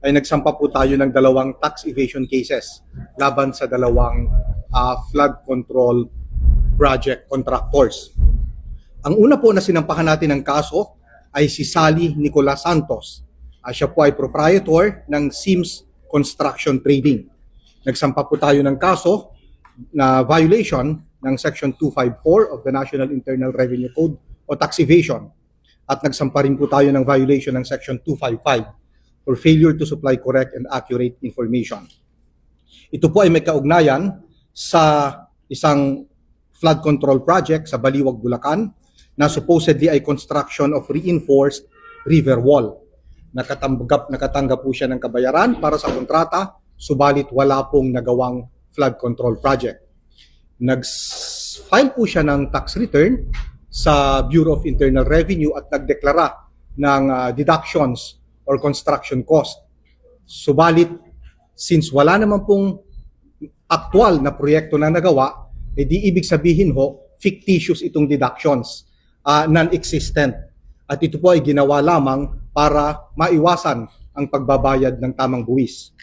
ay nagsampa po tayo ng dalawang tax evasion cases laban sa dalawang ah, flood control project contractors. Ang una po na sinampahan natin ng kaso ay si Sally Nicolas Santos. Ah, siya po ay proprietor ng Sims Construction Trading. Nagsampa po tayo ng kaso na violation ng Section 254 of the National Internal Revenue Code o tax evasion. At nagsampa rin po tayo ng violation ng Section 255 for failure to supply correct and accurate information. Ito po ay may kaugnayan sa isang flood control project sa Baliwag, Bulacan na supposedly ay construction of reinforced river wall. Nakatanggap, nakatanggap po siya ng kabayaran para sa kontrata, subalit wala pong nagawang flood control project. Nag-file po siya ng tax return sa Bureau of Internal Revenue at nagdeklara ng ah, deductions or construction cost. Subalit, since wala naman pong aktual na proyekto na nagawa, edi ibig sabihin ho, fictitious itong deductions, ah, non-existent. At ito po ay ginawa lamang para maiwasan ang pagbabayad ng tamang buwis.